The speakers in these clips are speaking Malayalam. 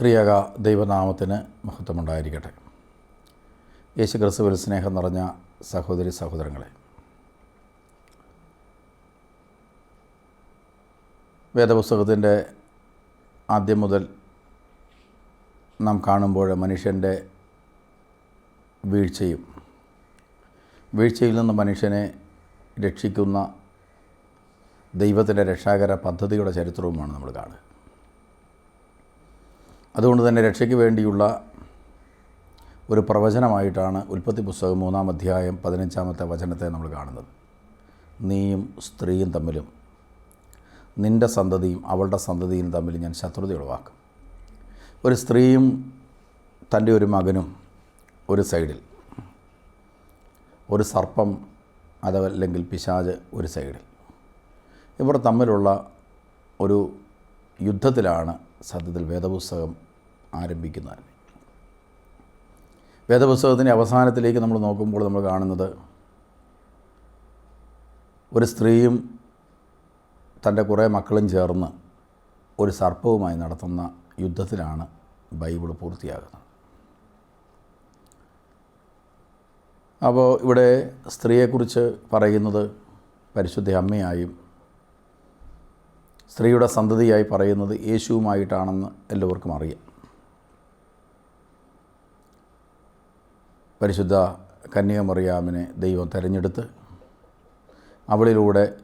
ത്രിയക ദൈവനാമത്തിന് മഹത്വമുണ്ടായിരിക്കട്ടെ. യേശു ക്രിസ്തുവിൽ സ്നേഹം നിറഞ്ഞ സഹോദരി സഹോദരങ്ങളെ വേദപുസ്തകത്തിന്റെ ആദ്യം മുതൽ നാം കാണുമ്പോൾ മനുഷ്യന്റെ വീഴ്ചയും വീഴ്ചയിൽ നിന്ന് മനുഷ്യനെ രക്ഷിക്കുന്ന ദൈവത്തിന്റെ രക്ഷാകര പദ്ധതിയുടെ ചരിത്രവുമാണ് നമ്മൾ കാണുക. അതുകൊണ്ട് തന്നെ രക്ഷയ്ക്ക് വേണ്ടിയുള്ള ഒരു പ്രവചനമായിട്ടാണ് ഉൽപ്പത്തി പുസ്തകം മൂന്നാം അധ്യായം പതിനഞ്ചാമത്തെ വചനത്തെ നമ്മൾ കാണുന്നത്. നീയും സ്ത്രീയും തമ്മിലും നിന്റെ സന്തതിയും അവളുടെ സന്തതിയും തമ്മിൽ ഞാൻ ശത്രുത ഉളവാക്കും ഒരു സ്ത്രീയും തന്റെ ഒരു മകനും ഒരു സൈഡിൽ ഒരു സർപ്പം അതല്ലെങ്കിൽ പിശാജ് ഒരു സൈഡിൽ. ഇവർ തമ്മിലുള്ള ഒരു യുദ്ധത്തിലാണ് സത്യത്തിൽ വേദപുസ്തകം ആരംഭിക്കുന്നത് വേദപുസ്തകത്തിന്റെ അവസാനത്തിലേക്ക് നമ്മൾ നോക്കുമ്പോൾ നമ്മൾ കാണുന്നത് ഒരു സ്ത്രീയും തന്റെ കുറേ മക്കളും ചേർന്ന് ഒരു സർപ്പവുമായി നടത്തുന്ന യുദ്ധത്തിലാണ് ബൈബിൾ പൂർത്തിയാകുന്നത്. അപ്പോൾ ഇവിടെ സ്ത്രീയെക്കുറിച്ച് പറയുന്നത് പരിശുദ്ധ അമ്മയായും സ്ത്രീയുടെ സന്തതിയായി പറയുന്നത് യേശുവുമായിട്ടാണെന്ന് എല്ലാവർക്കും അറിയാം. പരിശുദ്ധ കന്യാമറിയാമിനെ ദൈവം തിരഞ്ഞെടുത്ത് അവളിലൂടെ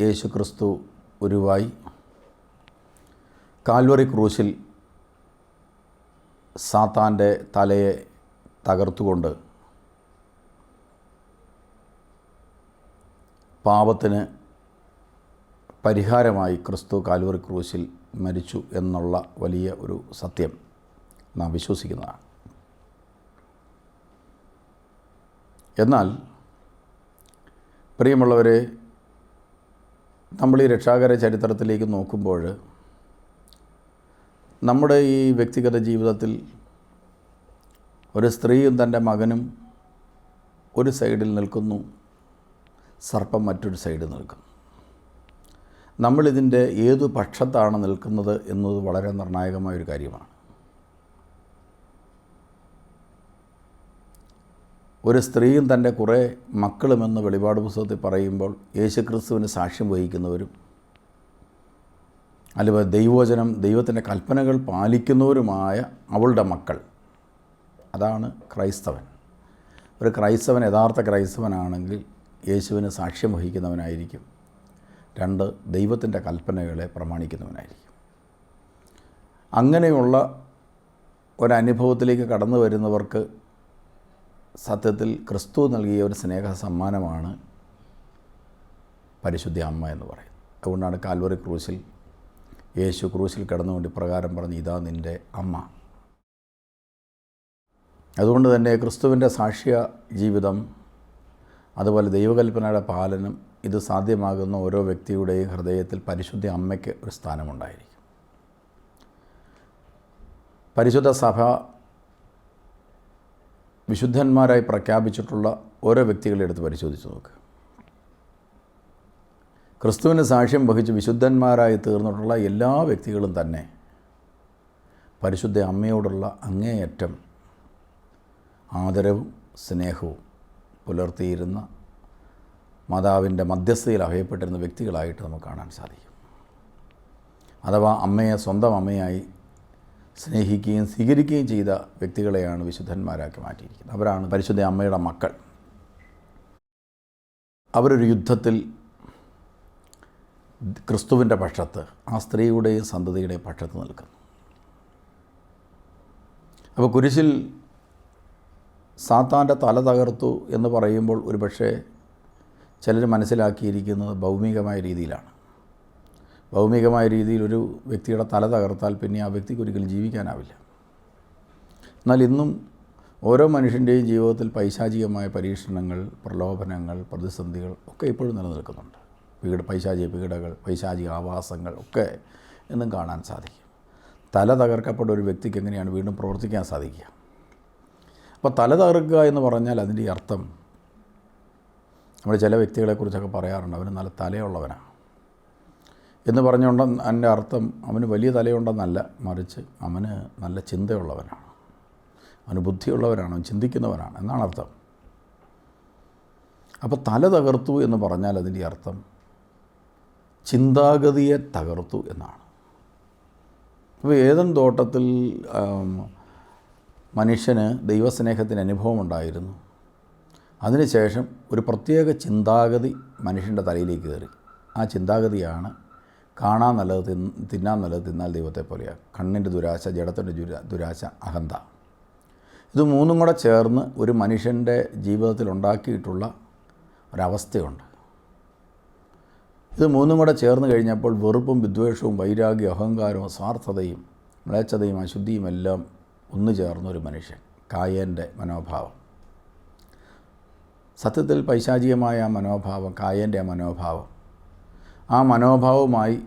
യേശു ക്രിസ്തു ഉരുവായി. കാൽവറി ക്രൂശിൽ സാത്താന്റെ തലയെ തകർത്തുകൊണ്ട് പാപത്തിന് പരിഹാരമായി ക്രിസ്തു കാലുവറി ക്രൂശിൽ മരിച്ചു എന്നുള്ള വലിയ ഒരു സത്യം നാം വിശ്വസിക്കുന്നതാണ്. എന്നാൽ പ്രിയമുള്ളവരെ നമ്മൾ ഈ രക്ഷാകര ചരിത്രത്തിലേക്ക് നോക്കുമ്പോൾ നമ്മുടെ ഈ വ്യക്തിഗത ജീവിതത്തിൽ ഒരു സ്ത്രീയും തന്റെ മകനും ഒരു സൈഡിൽ നിൽക്കുന്നു സർപ്പം മറ്റൊരു സൈഡിൽ നിൽക്കുന്നു. നമ്മളിതിന്റെ ഏത് പക്ഷത്താണ് നിൽക്കുന്നത് എന്നത് വളരെ നിർണായകമായൊരു കാര്യമാണ്. ഒരു സ്ത്രീയും തന്റെ കുറേ മക്കളുമെന്ന് വെളിപാട് പുസ്തകത്തിൽ പറയുമ്പോൾ യേശുക്രിസ്തുവിന് സാക്ഷ്യം വഹിക്കുന്നവരും അല്ലെങ്കിൽ ദൈവോചനം ദൈവത്തിന്റെ കൽപ്പനകൾ പാലിക്കുന്നവരുമായ അവളുടെ മക്കൾ അതാണ് ക്രൈസ്തവൻ. ഒരു ക്രൈസ്തവൻ യഥാർത്ഥ ക്രൈസ്തവനാണെങ്കിൽ യേശുവിന് സാക്ഷ്യം വഹിക്കുന്നവനായിരിക്കും. രണ്ട് ദൈവത്തിന്റെ കൽപ്പനകളെ പ്രമാണിക്കുന്നവനായിരിക്കും. അങ്ങനെയുള്ള ഒരനുഭവത്തിലേക്ക് കടന്നു വരുന്നവർക്ക് സത്യത്തിൽ ക്രിസ്തു നൽകിയ ഒരു സ്നേഹ സമ്മാനമാണ് പരിശുദ്ധ അമ്മ എന്ന് പറയുന്നത്. അതുകൊണ്ടാണ് കാൽവറി ക്രൂശിൽ യേശു ക്രൂശിൽ കിടന്നുകൊണ്ട് ഇപ്രകാരം പറഞ്ഞ് ഇതാ നിന്റെ അമ്മ. അതുകൊണ്ട് തന്നെ ക്രിസ്തുവിന്റെ സാക്ഷ്യ ജീവിതം അതുപോലെ ദൈവകൽപ്പനയുടെ പാലനം ഇത് സാധ്യമാകുന്ന ഓരോ വ്യക്തിയുടെയും ഹൃദയത്തിൽ പരിശുദ്ധ അമ്മയ്ക്ക് ഒരു സ്ഥാനമുണ്ടായിരിക്കും. പരിശുദ്ധ സഭ വിശുദ്ധന്മാരായി പ്രഖ്യാപിച്ചിട്ടുള്ള ഓരോ വ്യക്തികളെ എടുത്ത് പരിശോധിച്ച് നോക്കുക ക്രിസ്തുവിന് സാക്ഷ്യം വഹിച്ച് വിശുദ്ധന്മാരായി തീർന്നിട്ടുള്ള എല്ലാ വ്യക്തികളും തന്നെ പരിശുദ്ധ അമ്മയോടുള്ള അങ്ങേയറ്റം ആദരവും സ്നേഹവും പുലർത്തിയിരുന്ന മാതാവിന്റെ മധ്യസ്ഥയിൽ അഭയപ്പെട്ടിരുന്ന വ്യക്തികളായിട്ട് നമുക്ക് കാണാൻ സാധിക്കും. അഥവാ അമ്മയെ സ്വന്തം അമ്മയായി സ്നേഹിക്കുകയും സ്വീകരിക്കുകയും ചെയ്ത വ്യക്തികളെയാണ് വിശുദ്ധന്മാരാക്കി മാറ്റിയിരിക്കുന്നത്. അവരാണ് പരിശുദ്ധ അമ്മയുടെ മക്കൾ. അവരൊരു യുദ്ധത്തിൽ ക്രിസ്തുവിന്റെ പക്ഷത്ത് ആ സ്ത്രീയുടെയും സന്തതിയുടെയും പക്ഷത്ത് നിൽക്കുന്നു. അപ്പോൾ കുരിശിൽ സാത്താന്റെ തല തകർത്തു എന്ന് പറയുമ്പോൾ ഒരുപക്ഷെ ചിലർ മനസ്സിലാക്കിയിരിക്കുന്നത് ഭൗമികമായ രീതിയിലാണ്. ഭൗമികമായ രീതിയിൽ ഒരു വ്യക്തിയുടെ തല തകർത്താൽ പിന്നെ ആ വ്യക്തിക്ക് ഒരിക്കലും ജീവിക്കാനാവില്ല. എന്നാൽ ഇന്നും ഓരോ മനുഷ്യന്റെയും ജീവിതത്തിൽ പൈശാചികമായ പരീക്ഷണങ്ങൾ പ്രലോഭനങ്ങൾ പ്രതിസന്ധികൾ ഒക്കെ ഇപ്പോഴും നിലനിൽക്കുന്നുണ്ട്. പീഡ പൈശാചിക പീഡകൾ പൈശാചിക ആവാസങ്ങൾ ഒക്കെ എന്നും കാണാൻ സാധിക്കും. തല തകർക്കപ്പെട്ട ഒരു വ്യക്തിക്ക് എങ്ങനെയാണ് വീണ്ടും പ്രവർത്തിക്കാൻ സാധിക്കുക? അപ്പോൾ തല തകർക്കുക എന്ന് പറഞ്ഞാൽ അതിന്റെ അർത്ഥം നമ്മൾ ചില വ്യക്തികളെക്കുറിച്ചൊക്കെ പറയാറുണ്ട് അവന് നല്ല തലയുള്ളവനാണ് എന്ന് പറഞ്ഞുകൊണ്ട് എന്റെ അർത്ഥം അവന് വലിയ തലയുണ്ടെന്നല്ല മറിച്ച് അവന് നല്ല ചിന്തയുള്ളവനാണ് അവന് ബുദ്ധിയുള്ളവനാണ് അവൻ ചിന്തിക്കുന്നവനാണ് എന്നാണ് അർത്ഥം. അപ്പോൾ തല തകർത്തു എന്ന് പറഞ്ഞാൽ അതിന്റെ അർത്ഥം ചിന്താഗതിയെ തകർത്തു എന്നാണ്. അപ്പോൾ ഏതൻ തോട്ടത്തിൽ മനുഷ്യന് ദൈവസ്നേഹത്തിന് അനുഭവമുണ്ടായിരുന്നു. അതിനുശേഷം ഒരു പ്രത്യേക ചിന്താഗതി മനുഷ്യന്റെ തലയിലേക്ക് കയറി. ആ ചിന്താഗതിയാണ് കാണാൻ നല്ലത് തിന് തിന്നാൻ നല്ലത് തിന്നാൽ ദൈവത്തെ പോലെയാണ് കണ്ണിന്റെ ദുരാശ ജഡത്തിന്റെ ദുരാ ദുരാശ അഹന്ത. ഇത് മൂന്നും കൂടെ ചേർന്ന് ഒരു മനുഷ്യന്റെ ജീവിതത്തിൽ ഉണ്ടാക്കിയിട്ടുള്ള ഒരവസ്ഥയുണ്ട്. ഇത് മൂന്നും കൂടെ ചേർന്ന് കഴിഞ്ഞപ്പോൾ വെറുപ്പും വിദ്വേഷവും വൈരാഗ്യവും അഹങ്കാരവും സ്വാർത്ഥതയും മ്ലേച്ഛതയും അശുദ്ധിയും എല്ലാം ഒന്നു ചേർന്ന ഒരു മനുഷ്യൻ കായേന്റെ മനോഭാവം. സത്യത്തിൽ പൈശാചികമായ ആ മനോഭാവം കായേന്റെ ആ മനോഭാവം ആ മനോഭാവവുമായി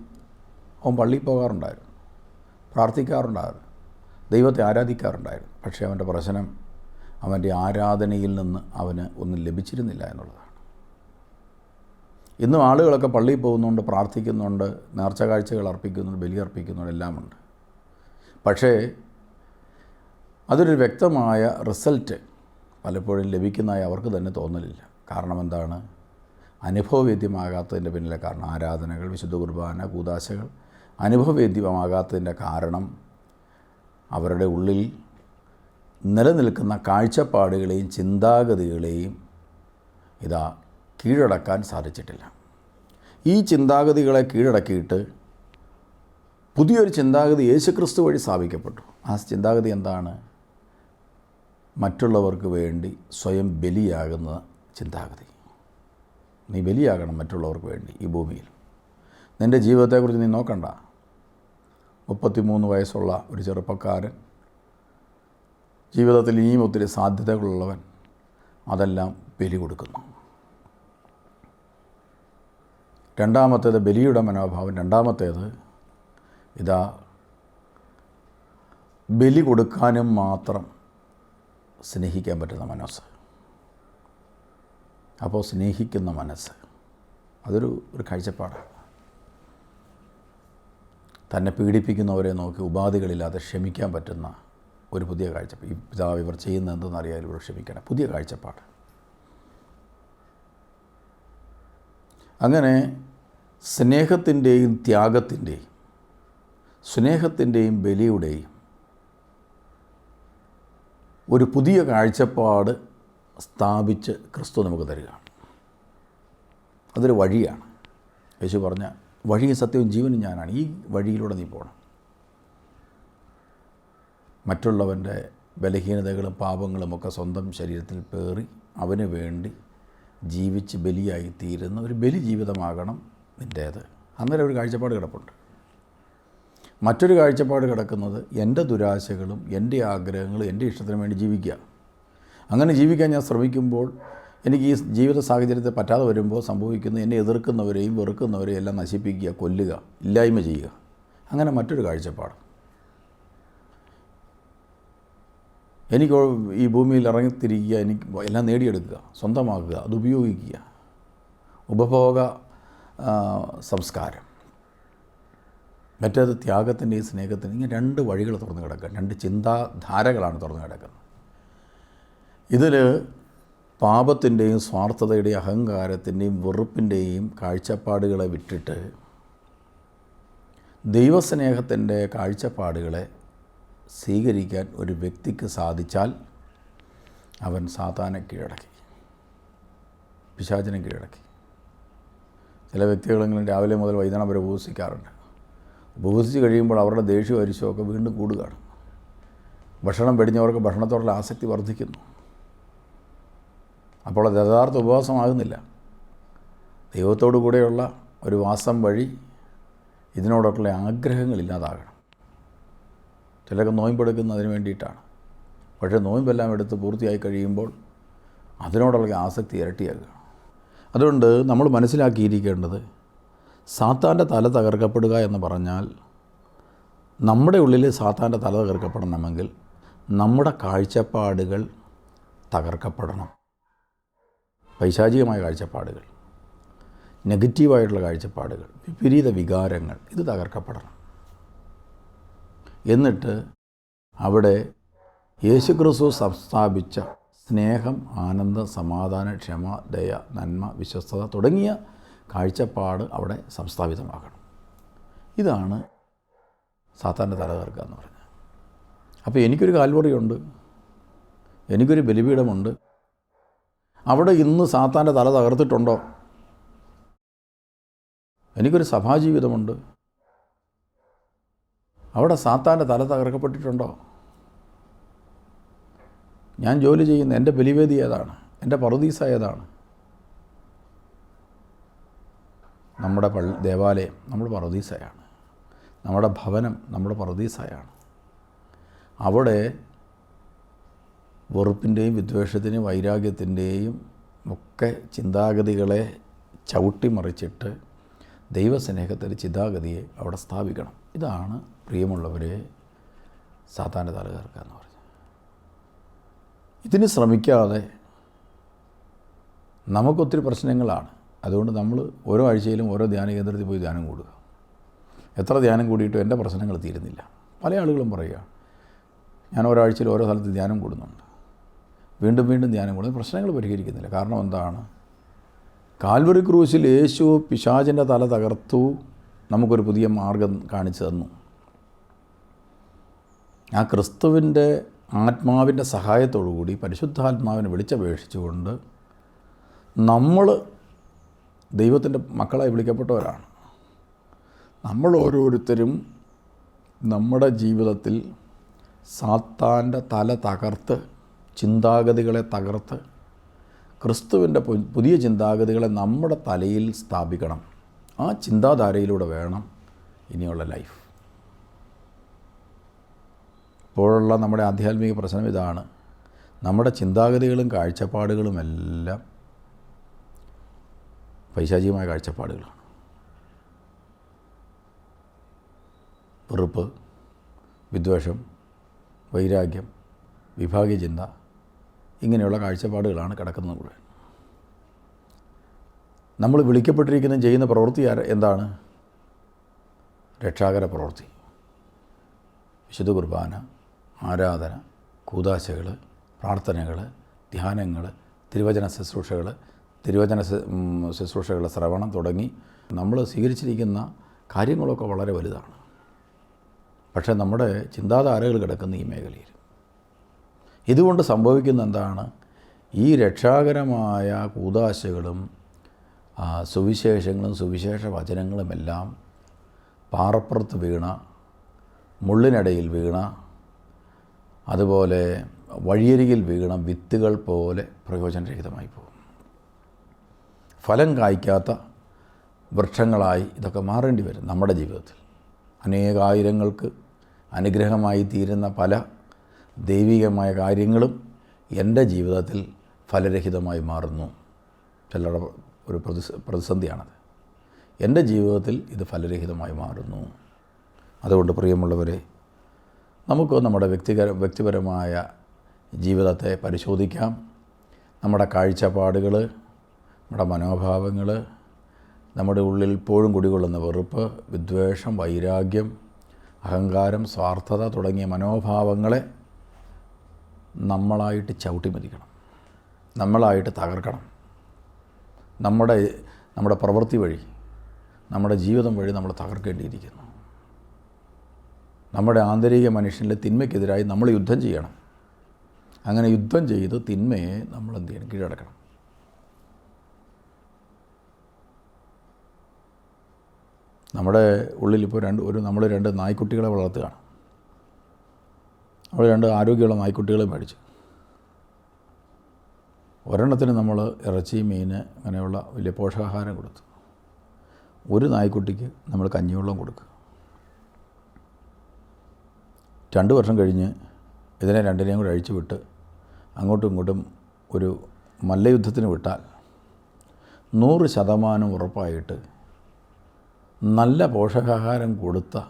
അവൻ പള്ളിയിൽ പോകാറുണ്ടായിരുന്നു പ്രാർത്ഥിക്കാറുണ്ടായിരുന്നു ദൈവത്തെ ആരാധിക്കാറുണ്ടായിരുന്നു. പക്ഷേ അവന്റെ പ്രശ്നം അവന്റെ ആരാധനയിൽ നിന്ന് അവന് ഒന്നും ലഭിച്ചിരുന്നില്ല എന്നുള്ളതാണ്. ഇന്നും ആളുകളൊക്കെ പള്ളിയിൽ പോകുന്നുണ്ട് പ്രാർത്ഥിക്കുന്നുണ്ട് നേർച്ച കാഴ്ചകൾ അർപ്പിക്കുന്നുണ്ട് ബലി അർപ്പിക്കുന്നുണ്ട് എല്ലാമുണ്ട്. പക്ഷേ അതൊരു വ്യക്തമായ റിസൾട്ട് പലപ്പോഴും ലഭിക്കുന്നതായി അവർക്ക് തന്നെ തോന്നലില്ല. കാരണം എന്താണ്? അനുഭവവേദ്യമാകാത്തതിന്റെ പിന്നിലെ കാരണം ആരാധനകൾ വിശുദ്ധ കുർബാന കൂതാശകൾ അനുഭവവേദ്യമാകാത്തതിന്റെ കാരണം അവരുടെ ഉള്ളിൽ നിലനിൽക്കുന്ന കാഴ്ചപ്പാടുകളെയും ചിന്താഗതികളെയും ഇതാ കീഴടക്കാൻ സാധിച്ചിട്ടില്ല. ഈ ചിന്താഗതികളെ കീഴടക്കിയിട്ട് പുതിയൊരു ചിന്താഗതി യേശുക്രിസ്തു വഴി സ്ഥാപിക്കപ്പെട്ടു. ആ ചിന്താഗതി എന്താണ്? മറ്റുള്ളവർക്ക് വേണ്ടി സ്വയം ബലിയാകുന്ന ചിന്താഗതി. നീ ബലിയാകണം മറ്റുള്ളവർക്ക് വേണ്ടി ഈ ഭൂമിയിൽ. നിന്റെ ജീവിതത്തെക്കുറിച്ച് നീ നോക്കണ്ട. മുപ്പത്തിമൂന്ന് വയസ്സുള്ള ഒരു ചെറുപ്പക്കാരൻ ജീവിതത്തിൽ ഇനിയും ഒത്തിരി സാധ്യതകളുള്ളവൻ അതെല്ലാം ബലി കൊടുക്കുന്നു. രണ്ടാമത്തേത് ബലിയുടെ മനോഭാവം രണ്ടാമത്തേത് ഇതാ ബലി കൊടുക്കാനും മാത്രം സ്നേഹിക്കാൻ പറ്റുന്ന മനസ്സ്. അപ്പോൾ സ്നേഹിക്കുന്ന മനസ്സ് അതൊരു ഒരു കാഴ്ചപ്പാടാണ്. തന്നെ പീഡിപ്പിക്കുന്നവരെ നോക്കി ഉപാധികളില്ലാതെ ക്ഷമിക്കാൻ പറ്റുന്ന ഒരു പുതിയ കാഴ്ചപ്പാട്. ഈ പിതാവ് ഇവർ ചെയ്യുന്ന എന്തെന്നറിയാൻ ഇവർ ക്ഷമിക്കണം. പുതിയ കാഴ്ചപ്പാട്. അങ്ങനെ സ്നേഹത്തിന്റെയും ത്യാഗത്തിന്റെയും സ്നേഹത്തിന്റെയും ബലിയുടെയും ഒരു പുതിയ കാഴ്ചപ്പാട് സ്ഥാപിച്ച് ക്രിസ്തു നമുക്ക് തരികയാണ് അതൊരു വഴിയാണ്. യേശു പറഞ്ഞ വഴിയും സത്യവും ജീവനും ഞാനാണ്. ഈ വഴിയിലൂടെ നീ പോകണം മറ്റുള്ളവന്റെ ബലഹീനതകളും പാപങ്ങളും ഒക്കെ സ്വന്തം ശരീരത്തിൽ പേറി അവന് വേണ്ടി ജീവിച്ച് ബലിയായി തീരുന്ന ഒരു ബലി ജീവിതമാകണം നിന്റേത്. അന്നേരം ഒരു കാഴ്ചപ്പാട് കിടപ്പുണ്ട്. മറ്റൊരു കാഴ്ചപ്പാട് കിടക്കുന്നത് എന്റെ ദുരാശകളും എന്റെ ആഗ്രഹങ്ങളും എന്റെ ഇഷ്ടത്തിന് വേണ്ടി ജീവിക്കുക. അങ്ങനെ ജീവിക്കാൻ ഞാൻ ശ്രമിക്കുമ്പോൾ എനിക്ക് ഈ ജീവിത സാഹചര്യത്തെ പറ്റാതെ വരുമ്പോൾ സംഭവിക്കുന്ന എന്നെ എതിർക്കുന്നവരെയും വെറുക്കുന്നവരെയും എല്ലാം നശിപ്പിക്കുക കൊല്ലുക ഇല്ലായ്മ ചെയ്യുക. അങ്ങനെ മറ്റൊരു കാഴ്ചപ്പാട്. എനിക്ക് ഈ ഭൂമിയിൽ ഇറങ്ങിത്തിരിക്കുക എനിക്ക് എല്ലാം നേടിയെടുക്കുക സ്വന്തമാക്കുക അത് ഉപയോഗിക്കുക. ഉപഭോഗ സംസ്കാരം. മറ്റേത് ത്യാഗത്തിന്റെയും സ്നേഹത്തിന്റെയും ഇങ്ങനെ രണ്ട് വഴികൾ തുറന്നു കിടക്കുക. രണ്ട് ചിന്താധാരകളാണ് തുറന്നു കിടക്കുന്നത്. ഇതിൽ പാപത്തിന്റെയും സ്വാർത്ഥതയുടെയും അഹങ്കാരത്തിന്റെയും വെറുപ്പിന്റെയും കാഴ്ചപ്പാടുകളെ വിട്ടിട്ട് ദൈവസ്നേഹത്തിന്റെ കാഴ്ചപ്പാടുകളെ സ്വീകരിക്കാൻ ഒരു വ്യക്തിക്ക് സാധിച്ചാൽ അവൻ സാധാരണ കീഴടക്കി. പിശാചിനെ കീഴടക്കി. ചില വ്യക്തികളെങ്കിലും രാവിലെ മുതൽ വൈകുന്നേരം വരെ ഉപവസിക്കാറുണ്ട് ഉപവസിച്ച് കഴിയുമ്പോൾ അവരുടെ ദേഷ്യവും അരിശമൊക്കെ വീണ്ടും കൂടുകയാണ്. ഭക്ഷണം പെടിഞ്ഞവർക്ക് ഭക്ഷണത്തോടുള്ള ആസക്തി വർദ്ധിക്കുന്നു. അപ്പോൾ അത് യഥാർത്ഥ ഉപവാസമാകുന്നില്ല. ദൈവത്തോടു കൂടെയുള്ള ഒരു വാസം വഴി ഇതിനോടൊക്കെ ആഗ്രഹങ്ങൾ ഇല്ലാതാകണം. ചിലർക്ക് നോയമ്പെടുക്കുന്നതിന് വേണ്ടിയിട്ടാണ്. പക്ഷേ നോയമ്പെല്ലാം എടുത്ത് പൂർത്തിയായി കഴിയുമ്പോൾ അതിനോടുള്ള ആസക്തി ഇരട്ടിയാകുക. അതുകൊണ്ട് നമ്മൾ മനസ്സിലാക്കിയിരിക്കേണ്ടത് സാത്താന്റെ തല തകർക്കപ്പെടുക എന്ന് പറഞ്ഞാൽ നമ്മുടെ ഉള്ളിൽ സാത്താന്റെ തല തകർക്കപ്പെടണമെങ്കിൽ നമ്മുടെ കാഴ്ചപ്പാടുകൾ തകർക്കപ്പെടണം. പൈശാചികമായ കാഴ്ചപ്പാടുകൾ നെഗറ്റീവായിട്ടുള്ള കാഴ്ചപ്പാടുകൾ വിപരീത വികാരങ്ങൾ ഇത് തകർക്കപ്പെടണം. എന്നിട്ട് അവിടെ യേശുക്രിസ്തു സംസ്ഥാപിച്ച സ്നേഹം ആനന്ദം സമാധാനം ക്ഷമ ദയ നന്മ വിശ്വസ്തത തുടങ്ങിയ കാഴ്ചപ്പാട് അവിടെ സംസ്ഥാപിതമാകണം. ഇതാണ് സാത്താന്റെ തലകർക്കുക എന്ന് പറയുന്നത് അപ്പോൾ എനിക്കൊരു കാൽവറിയുണ്ട് എനിക്കൊരു ബലിപീഠമുണ്ട്. അവിടെ ഇന്ന് സാത്താന്റെ തല തകർത്തിട്ടുണ്ടോ? എനിക്കൊരു സഭാജീവിതമുണ്ട്. അവിടെ സാത്താന്റെ തല തകർക്കപ്പെട്ടിട്ടുണ്ടോ? ഞാൻ ജോലി ചെയ്യുന്ന എന്റെ ബലിവേദി ഏതാണ്? എന്റെ പറുദീസ ഏതാണ്? നമ്മുടെ പള്ളി ദേവാലയം നമ്മൾ പറുദീസയാണ്. നമ്മുടെ ഭവനം നമ്മുടെ പറുദീസയാണ്. അവിടെ വെറുപ്പിന്റെയും വിദ്വേഷത്തിന്റെയും വൈരാഗ്യത്തിന്റെയും ഒക്കെ ചിന്താഗതികളെ ചവിട്ടിമറിച്ചിട്ട് ദൈവസ്നേഹത്തിന്റെ ചിന്താഗതിയെ അവിടെ സ്ഥാപിക്കണം. ഇതാണ് പ്രിയമുള്ളവരെ സാധാരണ തലകേർക്കുക എന്ന് പറഞ്ഞത്. ഇതിന് ശ്രമിക്കാതെ നമുക്കൊത്തിരി പ്രശ്നങ്ങളാണ്. അതുകൊണ്ട് നമ്മൾ ഓരോ ആഴ്ചയിലും ഓരോ ധ്യാന കേന്ദ്രത്തിൽ പോയി ധ്യാനം കൂടുക. എത്ര ധ്യാനം കൂടിയിട്ടും എന്റെ പ്രശ്നങ്ങൾ തീരുന്നില്ല. പല ആളുകളും പറയുക ഞാൻ ഒരാഴ്ചയിൽ ഓരോ സ്ഥലത്ത് ധ്യാനം കൂടുന്നുണ്ട്. വീണ്ടും വീണ്ടും ധ്യാനം കൂടുന്നു. പ്രശ്നങ്ങൾ പരിഹരിക്കുന്നില്ല. കാരണം എന്താണ്? കാൽവറി ക്രൂസിൽ യേശു പിശാചിന്റെ തല തകർത്തു. നമുക്കൊരു പുതിയ മാർഗം കാണിച്ചു തന്നു. ആ ക്രിസ്തുവിന്റെ ആത്മാവിന്റെ സഹായത്തോടു കൂടി പരിശുദ്ധാത്മാവിനെ വിളിച്ചപേക്ഷിച്ചുകൊണ്ട് നമ്മൾ ദൈവത്തിന്റെ മക്കളായി വിളിക്കപ്പെട്ടവരാണ്. നമ്മൾ ഓരോരുത്തരും നമ്മുടെ ജീവിതത്തിൽ സാത്താന്റെ തല തകർത്ത് ചിന്താഗതികളെ തകർത്ത് ക്രിസ്തുവിന്റെ പുതിയ ചിന്താഗതികളെ നമ്മുടെ തലയിൽ സ്ഥാപിക്കണം. ആ ചിന്താധാരയിലൂടെ വേണം ഇനിയുള്ള ലൈഫ്. ഇപ്പോഴുള്ള നമ്മുടെ ആധ്യാത്മിക പ്രശ്നം ഇതാണ്. നമ്മുടെ ചിന്താഗതികളും കാഴ്ചപ്പാടുകളും എല്ലാം പൈശാചികമായ കാഴ്ചപ്പാടുകളാണ്. വെറുപ്പ് വിദ്വേഷം വൈരാഗ്യം വിഭാഗീയ ചിന്ത ഇങ്ങനെയുള്ള കാഴ്ചപ്പാടുകളാണ് കിടക്കുന്നത് മുഴുവൻ. നമ്മൾ വിളിക്കപ്പെട്ടിരിക്കുന്ന ചെയ്യുന്ന പ്രവൃത്തി എന്താണ്? രക്ഷാകര പ്രവൃത്തി. വിശുദ്ധ കുർബാന ആരാധന കൂതാശകൾ പ്രാർത്ഥനകൾ ധ്യാനങ്ങൾ തിരുവചന ശുശ്രൂഷകൾ തിരുവചന ശുശ്രൂഷകളുടെ ശ്രവണം തുടങ്ങി നമ്മൾ സ്വീകരിച്ചിരിക്കുന്ന കാര്യങ്ങളൊക്കെ വളരെ വലുതാണ്. പക്ഷേ നമ്മുടെ ചിന്താധാരകൾ കിടക്കുന്ന ഈ മേഖലയിൽ. ഇതുകൊണ്ട് സംഭവിക്കുന്ന എന്താണ്? ഈ രക്ഷാകരമായ കൂതാശകളും സുവിശേഷങ്ങളും സുവിശേഷ വചനങ്ങളുമെല്ലാം പാറപ്പുറത്ത് വീണ മുള്ളിനിടയിൽ വീണ അതുപോലെ വഴിയരികിൽ വീണ വിത്തുകൾ പോലെ പ്രയോജനരഹിതമായി പോകും ഫലം കായ്ക്കാത്ത വൃക്ഷങ്ങളായി ഇതൊക്കെ മാറേണ്ടി വരും നമ്മുടെ ജീവിതത്തിൽ. അനേകായിരങ്ങൾക്ക് അനുഗ്രഹമായി തീരുന്ന പല ദൈവികമായ കാര്യങ്ങളും എന്റെ ജീവിതത്തിൽ ഫലരഹിതമായി മാറുന്നു. ചിലരുടെ ഒരു പ്രതിസ പ്രതിസന്ധിയാണത്. എന്റെ ജീവിതത്തിൽ ഇത് ഫലരഹിതമായി മാറുന്നു. അതുകൊണ്ട് പ്രിയമുള്ളവരെ നമുക്ക് നമ്മുടെ വ്യക്തികര വ്യക്തിപരമായ ജീവിതത്തെ പരിശോധിക്കാം. നമ്മുടെ കാഴ്ചപ്പാടുകൾ നമ്മുടെ മനോഭാവങ്ങൾ നമ്മുടെ ഉള്ളിൽ ഇപ്പോഴും കുടികൊള്ളുന്ന വെറുപ്പ് വിദ്വേഷം വൈരാഗ്യം അഹങ്കാരം സ്വാർത്ഥത തുടങ്ങിയ മനോഭാവങ്ങളെ നമ്മളായിട്ട് ചവിട്ടി മതിക്കണം. നമ്മളായിട്ട് തകർക്കണം. നമ്മുടെ നമ്മുടെ പ്രവൃത്തി വഴി നമ്മുടെ ജീവിതം വഴി നമ്മൾ തകർക്കേണ്ടിയിരിക്കുന്നു. നമ്മുടെ ആന്തരിക മനുഷ്യനിലെ തിന്മയ്ക്കെതിരായി നമ്മൾ യുദ്ധം ചെയ്യണം. അങ്ങനെ യുദ്ധം ചെയ്ത് തിന്മയെ നമ്മൾ എന്ത് ചെയ്യണം? കീഴടക്കണം. നമ്മുടെ ഉള്ളിലിപ്പോൾ രണ്ട് ഒരു നമ്മൾ രണ്ട് നായ്ക്കുട്ടികളെ വളർത്തുകയാണ്. നമ്മൾ രണ്ട് ആരോഗ്യമുള്ള നായ്ക്കുട്ടികളെ മേടിച്ചു. ഒരെണ്ണത്തിന് നമ്മൾ ഇറച്ചി മീൻ അങ്ങനെയുള്ള വലിയ പോഷകാഹാരം കൊടുത്തു. ഒരു നായ്ക്കുട്ടിക്ക് നമ്മൾ കഞ്ഞിവെള്ളം കൊടുക്കുക. രണ്ട് വർഷം കഴിഞ്ഞ് ഇതിനെ രണ്ടിനെയും കൂടെ അഴിച്ചു വിട്ട് അങ്ങോട്ടും ഇങ്ങോട്ടും ഒരു മല്ലയുദ്ധത്തിന് വിട്ടാൽ നൂറ് ശതമാനം ഉറപ്പായിട്ട് നല്ല പോഷകാഹാരം കൊടുത്ത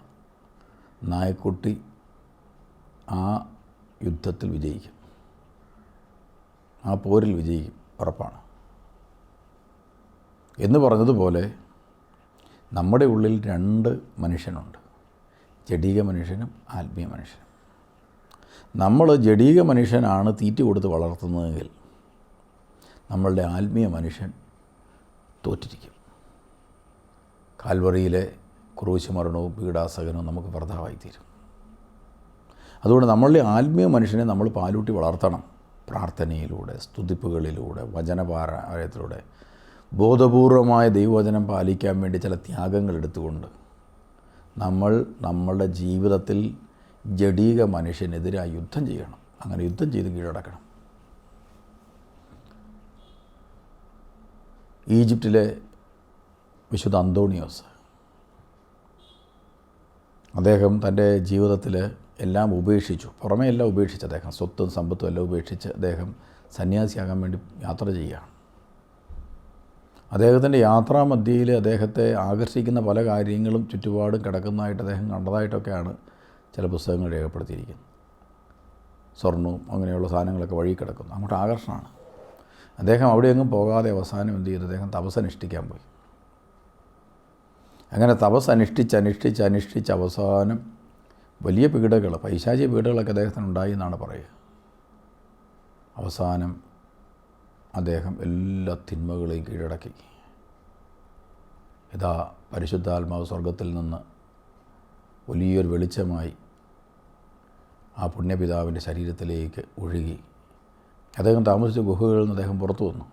നായക്കുട്ടി ആ യുദ്ധത്തിൽ വിജയിക്കും. ആ പോരിൽ വിജയിക്കും. ഉറപ്പാണ്. എന്ന് പറഞ്ഞതുപോലെ നമ്മുടെ ഉള്ളിൽ രണ്ട് മനുഷ്യനുണ്ട്. ജഡീക മനുഷ്യനും ആത്മീയ മനുഷ്യനും. നമ്മൾ ജഡീക മനുഷ്യനാണ് തീറ്റി കൊടുത്ത് വളർത്തുന്നതെങ്കിൽ നമ്മളുടെ ആത്മീയ മനുഷ്യൻ തോറ്റിരിക്കും. കാൽവറിയിലെ ക്രൂശ് മരണവും പീഡാസകനവും നമുക്ക് തീരും അതുകൊണ്ട് നമ്മളുടെ ആത്മീയ മനുഷ്യനെ നമ്മൾ പാലൂട്ടി വളർത്തണം. പ്രാർത്ഥനയിലൂടെ സ്തുതിപ്പുകളിലൂടെ വചനപാരായത്തിലൂടെ ബോധപൂർവമായ ദൈവവചനം പാലിക്കാൻ വേണ്ടി ചില ത്യാഗങ്ങൾ എടുത്തുകൊണ്ട് നമ്മൾ നമ്മളുടെ ജീവിതത്തിൽ ജഡീക മനുഷ്യനെതിരായി യുദ്ധം ചെയ്യണം. അങ്ങനെ യുദ്ധം ചെയ്ത് കീഴടക്കണം. ഈജിപ്തിലെ വിശുദ്ധ അന്തോണിയോസ്. അദ്ദേഹം തന്റെ ജീവിതത്തിൽ എല്ലാം ഉപേക്ഷിച്ചു. പുറമേ എല്ലാം ഉപേക്ഷിച്ച് അദ്ദേഹം സ്വത്തും സമ്പത്തും എല്ലാം ഉപേക്ഷിച്ച് അദ്ദേഹം സന്യാസിയാകാൻ വേണ്ടി യാത്ര ചെയ്യുകയാണ്. അദ്ദേഹത്തിന്റെ യാത്രാ മധ്യയിൽ അദ്ദേഹത്തെ ആകർഷിക്കുന്ന പല കാര്യങ്ങളും ചുറ്റുപാടും കിടക്കുന്നതായിട്ട് അദ്ദേഹം കണ്ടതായിട്ടൊക്കെയാണ് ചില പുസ്തകങ്ങൾ രേഖപ്പെടുത്തിയിരിക്കുന്നത്. സ്വർണവും അങ്ങനെയുള്ള സാധനങ്ങളൊക്കെ വഴി കിടക്കുന്നു. അങ്ങോട്ട് ആകർഷണമാണ്. അദ്ദേഹം അവിടെയെങ്ങും പോകാതെ അവസാനം എന്ത് ചെയ്തു? അദ്ദേഹം തപസ്സനുഷ്ഠിക്കാൻ പോയി. അങ്ങനെ തപസ് അനുഷ്ഠിച്ച് അനുഷ്ഠിച്ച് അനുഷ്ഠിച്ച് അവസാനം വലിയ പീഡകൾ പൈശാചി പീഡകളൊക്കെ അദ്ദേഹത്തിന് ഉണ്ടായി എന്നാണ് പറയുക. അവസാനം അദ്ദേഹം എല്ലാ തിന്മകളെയും കീഴടക്കി. ഇതാ പരിശുദ്ധാത്മാവ് സ്വർഗത്തിൽ നിന്ന് വലിയൊരു വെളിച്ചമായി ആ പുണ്യപിതാവിന്റെ ശരീരത്തിലേക്ക് ഒഴുകി. അദ്ദേഹം താമസിച്ച ഗുഹകളിൽ നിന്ന് അദ്ദേഹം പുറത്തു വന്നു.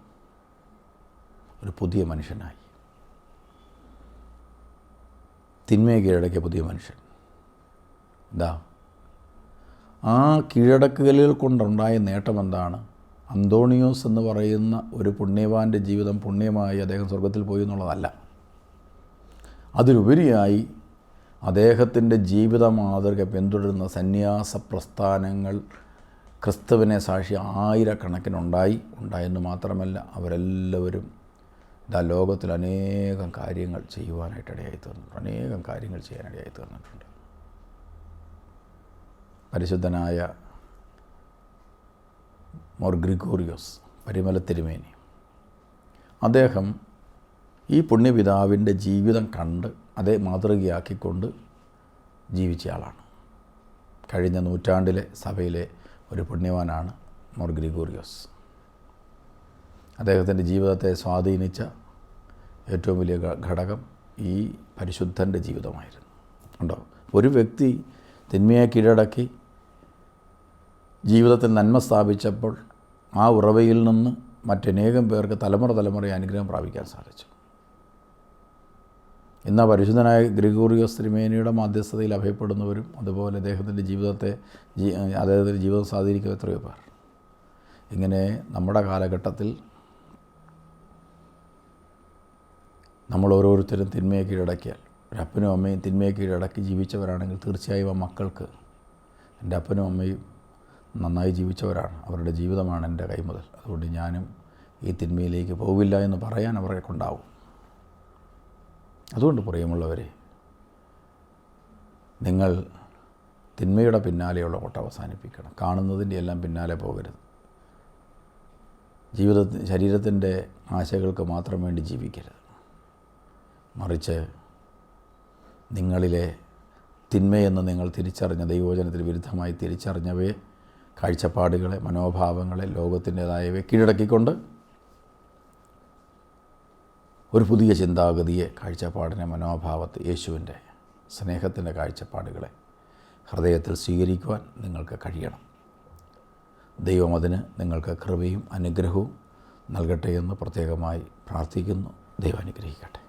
ഒരു പുതിയ മനുഷ്യനായി. തിന്മയെ കീഴടക്കിയ പുതിയ മനുഷ്യൻ. എന്താ ആ കീഴടക്കുകലുകൾ കൊണ്ടുണ്ടായ നേട്ടം എന്താണ് അന്തോണിയോസ് എന്ന് പറയുന്ന ഒരു പുണ്യവാന്റെ ജീവിതം പുണ്യമായി അദ്ദേഹം സ്വർഗത്തിൽ പോയി എന്നുള്ളതല്ല. അതിലുപരിയായി അദ്ദേഹത്തിന്റെ ജീവിത മാതൃക പിന്തുടരുന്ന സന്യാസ പ്രസ്ഥാനങ്ങൾ ക്രിസ്തുവിനെ സാക്ഷി ആയിരക്കണക്കിനുണ്ടായി. ഉണ്ടായെന്ന് മാത്രമല്ല അവരെല്ലാവരും ഇതാ ലോകത്തിൽ അനേകം കാര്യങ്ങൾ ചെയ്യുവാനായിട്ട് ഇടയായി തീർന്നിട്ടുണ്ട്. അനേകം കാര്യങ്ങൾ ചെയ്യാനിടയായി തീർന്നിട്ടുണ്ട്. പരിശുദ്ധനായ മോർ ഗ്രിഗോറിയോസ് പരിമല തിരുമേനി. അദ്ദേഹം ഈ പുണ്യപിതാവിന്റെ ജീവിതം കണ്ട് അതേ മാതൃകയാക്കിക്കൊണ്ട് ജീവിച്ച ആളാണ് കഴിഞ്ഞ നൂറ്റാണ്ടിലെ സഭയിലെ ഒരു പുണ്യവാനാണ് മോർ ഗ്രിഗോറിയോസ്. അദ്ദേഹത്തിന്റെ ജീവിതത്തെ സ്വാധീനിച്ച ഏറ്റവും വലിയ ഘടകം ഈ പരിശുദ്ധന്റെ ജീവിതമായിരുന്നു. ഉണ്ടോ? ഒരു വ്യക്തി തിന്മയെ കീഴടക്കി ജീവിതത്തിൽ നന്മ സ്ഥാപിച്ചപ്പോൾ ആ ഉറവയിൽ നിന്ന് മറ്റനേകം പേർക്ക് തലമുറ തലമുറ അനുഗ്രഹം പ്രാപിക്കാൻ സാധിച്ചു. ഇന്ന് പരിശുദ്ധനായ ഗ്രിഗോറിയോ തിരുമേനിയുടെ മാധ്യസ്ഥതയിൽ അഭയപ്പെടുന്നവരും അതുപോലെ അദ്ദേഹത്തിന്റെ ജീവിതത്തെ അദ്ദേഹത്തിന്റെ ജീവിതം സ്വാധീനിക്കുന്ന എത്രയോ പേർ. ഇങ്ങനെ നമ്മുടെ കാലഘട്ടത്തിൽ നമ്മൾ ഓരോരുത്തരും തിന്മയെ കീഴടക്കിയാൽ. ഒരു അപ്പനും അമ്മയും തിന്മയെ കീഴടക്കി ജീവിച്ചവരാണെങ്കിൽ തീർച്ചയായും ആ മക്കൾക്ക് എന്റെ അപ്പനും അമ്മയും നന്നായി ജീവിച്ചവരാണ്. അവരുടെ ജീവിതമാണ് എന്റെ കൈമുതൽ. അതുകൊണ്ട് ഞാനും ഈ തിന്മയിലേക്ക് പോവില്ല എന്ന് പറയാൻ അവരെ കൊണ്ടാവും. അതുകൊണ്ട് പ്രിയമുള്ളവരെ നിങ്ങൾ തിന്മയുടെ പിന്നാലെയുള്ള ഓട്ടം അവസാനിപ്പിക്കണം. കാണുന്നതിന്റെ എല്ലാം പിന്നാലെ പോകരുത്. ജീവിത ശരീരത്തിന്റെ ആശകൾക്ക് മാത്രം വേണ്ടി ജീവിക്കരുത്. മറിച്ച് നിങ്ങളിലെ തിന്മയെന്ന് നിങ്ങൾ തിരിച്ചറിഞ്ഞ ദൈവവചനത്തിന് വിരുദ്ധമായി തിരിച്ചറിഞ്ഞവയെ കാഴ്ചപ്പാടുകളെ മനോഭാവങ്ങളെ ലോകത്തിന്റേതായവയെ കീഴടക്കിക്കൊണ്ട് ഒരു പുതിയ ചിന്താഗതിയെ കാഴ്ചപ്പാടിനെ മനോഭാവത്തെ യേശുവിന്റെ സ്നേഹത്തിന്റെ കാഴ്ചപ്പാടുകളെ ഹൃദയത്തിൽ സ്വീകരിക്കുവാൻ നിങ്ങൾക്ക് കഴിയണം. ദൈവം അതിന് നിങ്ങൾക്ക് കൃപയും അനുഗ്രഹവും നൽകട്ടെ എന്ന് പ്രത്യേകമായി പ്രാർത്ഥിക്കുന്നു. ദൈവം അനുഗ്രഹിക്കട്ടെ.